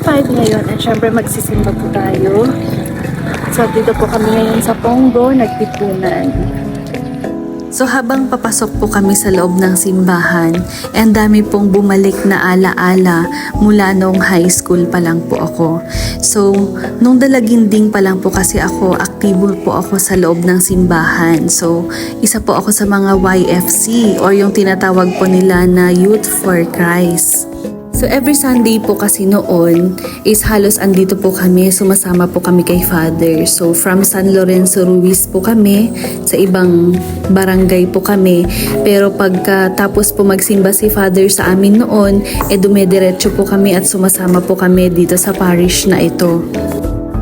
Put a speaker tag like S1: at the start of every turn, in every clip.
S1: 10.45 ngayon at syempre magsisimba po tayo. So dito po kami ngayon sa Pongo, nagtipunan. So habang papasok po kami sa loob ng simbahan, ang dami pong bumalik na alaala mula nung high school pa lang po ako. So nung dalaginding pa lang po kasi ako, aktibo po ako sa loob ng simbahan. So isa po ako sa mga YFC or yung tinatawag po nila na Youth for Christ. So every Sunday po kasi noon is halos andito po kami, sumasama po kami kay Father. So from San Lorenzo Ruiz po kami, sa ibang barangay po kami. Pero pagkatapos po magsimba si Father sa amin noon, eh dumediretso po kami at sumasama po kami dito sa parish na ito.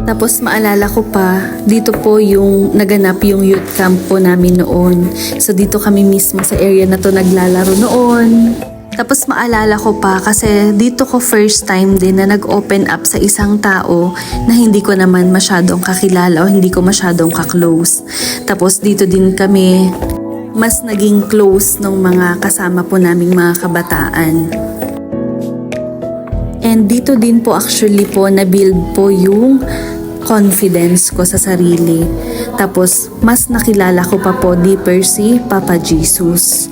S1: Tapos maalala ko pa, dito po yung naganap yung youth camp po namin noon. So dito kami mismo sa area na to naglalaro noon. Tapos maalala ko pa kasi dito ko first time din na nag-open up sa isang tao na hindi ko naman masyadong kakilala o hindi ko masyadong kaklose. Tapos dito din kami mas naging close ng mga kasama po naming mga kabataan. And dito din po actually po na-build po yung confidence ko sa sarili. Tapos mas nakilala ko pa po deeper si Papa Jesus.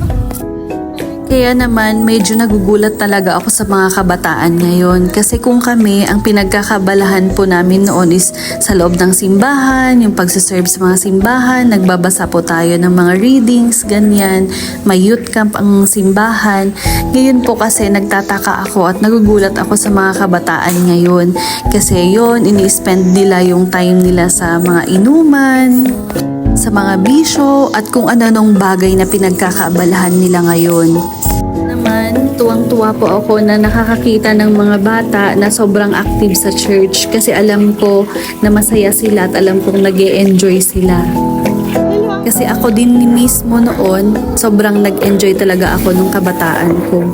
S1: Kaya naman medyo nagugulat talaga ako sa mga kabataan ngayon kasi kung kami ang pinagkakabalahan po namin noon is sa loob ng simbahan, yung pagsiserve sa mga simbahan, nagbabasa po tayo ng mga readings, ganyan, may youth camp ang simbahan. Ngayon po kasi nagtataka ako at nagugulat ako sa mga kabataan ngayon kasi yon ini-spend nila yung time nila sa mga inuman, sa mga bisyo at kung ano-anong bagay na pinagkakaabalahan nila ngayon. Tuwang-tuwa po ako na nakakakita ng mga bata na sobrang active sa church kasi alam ko na masaya sila at alam kong nag enjoy sila. Kasi ako din mismo noon, sobrang nag-enjoy talaga ako nung kabataan ko.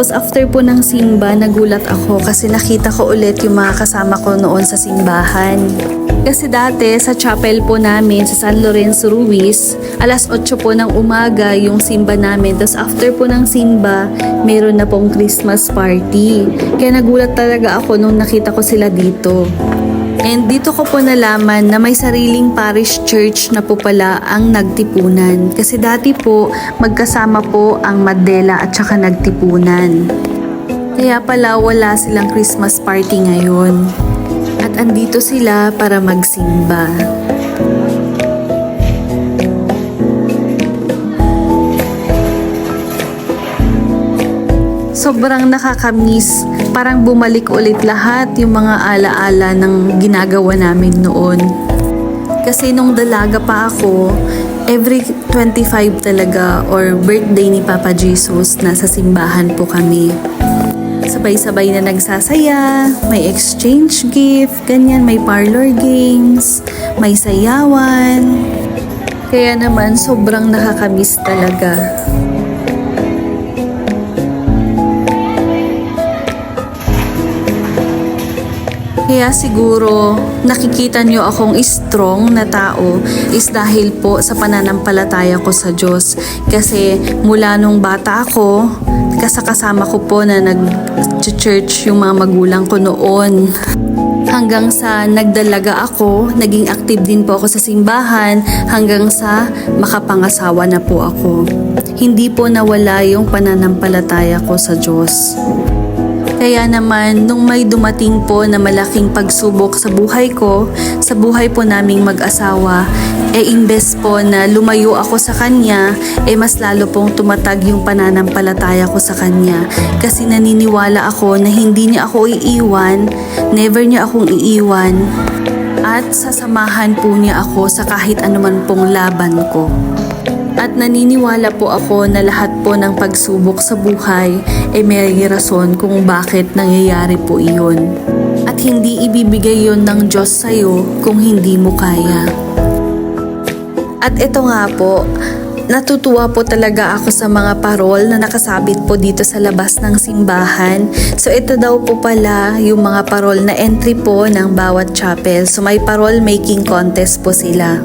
S1: Tapos after po ng simba, nagulat ako kasi nakita ko ulit yung mga kasama ko noon sa simbahan. Kasi dati sa chapel po namin sa San Lorenzo Ruiz, alas 8 po ng umaga yung simba namin. Tapos after po ng simba, meron na pong Christmas party. Kaya nagulat talaga ako nung nakita ko sila dito. And dito ko po nalaman na may sariling parish church na po pala ang nagtipunan. Kasi dati po, magkasama po ang Mandela at saka nagtipunan. Kaya pala wala silang Christmas party ngayon. At andito sila para magsimba. Sobrang nakakamiss. Parang bumalik ulit lahat yung mga alaala ng ginagawa namin noon. Kasi nung dalaga pa ako, every 25 talaga or birthday ni Papa Jesus, nasa simbahan po kami. Sabay-sabay na nagsasaya, may exchange gift, ganyan, may parlor games, may sayawan. Kaya naman sobrang nakakamiss talaga. Kaya siguro nakikita nyo akong strong na tao is dahil po sa pananampalataya ko sa Diyos. Kasi mula nung bata ako, kasakasama ko po na nag-church yung mga magulang ko noon. Hanggang sa nagdalaga ako, naging active din po ako sa simbahan hanggang sa makapangasawa na po ako. Hindi po nawala yung pananampalataya ko sa Diyos. Kaya naman, nung may dumating po na malaking pagsubok sa buhay ko, sa buhay po naming mag-asawa, eh imbes po na lumayo ako sa kanya, eh mas lalo pong tumatag yung pananampalataya ko sa kanya. Kasi naniniwala ako na hindi niya ako iiwan, never niya akong iiwan, at sasamahan po niya ako sa kahit anuman pong laban ko. At naniniwala po ako na lahat po ng pagsubok sa buhay ay may rason kung bakit nangyayari po iyon. At hindi ibibigay yon ng Diyos sa'yo kung hindi mo kaya. At ito nga po, natutuwa po talaga ako sa mga parol na nakasabit po dito sa labas ng simbahan. So ito daw po pala yung mga parol na entry po ng bawat chapel. So may parol making contest po sila.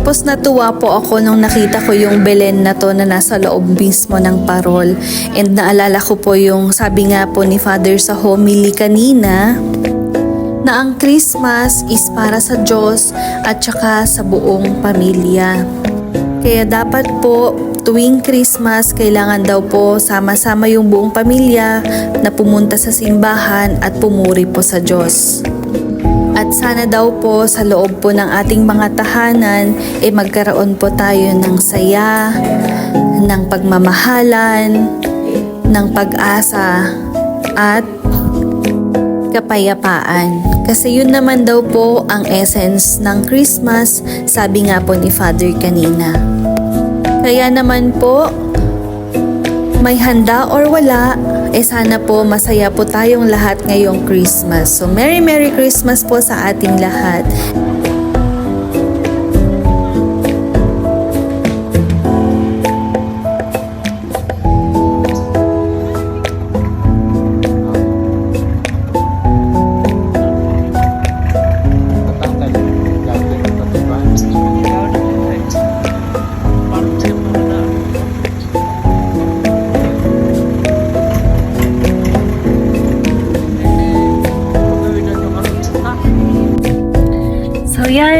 S1: Tapos natuwa po ako nung nakita ko yung Belen na to na nasa loob mismo ng parol. And naalala ko po yung sabi nga po ni Father sa homily kanina na ang Christmas is para sa Diyos at saka sa buong pamilya. Kaya dapat po tuwing Christmas kailangan daw po sama-sama yung buong pamilya na pumunta sa simbahan at pumuri po sa Diyos. At sana daw po sa loob po ng ating mga tahanan ay magkaroon po tayo ng saya, ng pagmamahalan, ng pag-asa at kapayapaan. Kasi yun naman daw po ang essence ng Christmas, sabi nga po ni Father kanina. Kaya naman po, may handa or wala, eh sana po masaya po tayong lahat ngayong Christmas. So Merry Merry Christmas po sa ating lahat.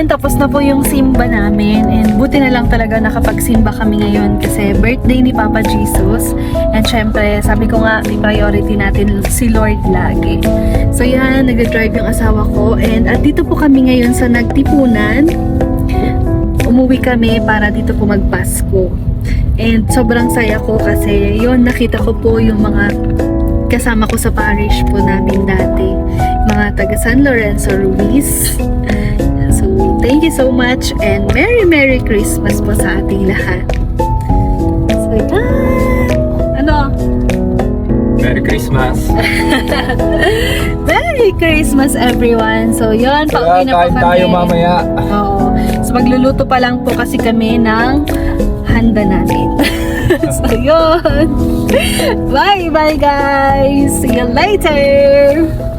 S1: Yan, tapos na po yung simba namin and buti na lang talaga nakapagsimba kami ngayon kasi birthday ni Papa Jesus and syempre sabi ko nga i-priority natin si Lord lagi. So yan, nag-drive yung asawa ko and at dito po kami ngayon sa Nagtipunan. Umuwi kami para dito po magpasko. And sobrang saya ko kasi yon nakita ko po yung mga kasama ko sa parish po namin dati. Mga taga San Lorenzo Ruiz. Thank you so much and Merry Merry Christmas po sa ating lahat. So, yan! Ano?
S2: Merry Christmas.
S1: Merry Christmas everyone! So, yun, pauwi na po kami.
S2: tayo mamaya.
S1: Oo. So, magluluto pa lang po kasi kami ng handa namin. so, yun. Bye, bye guys! See you later!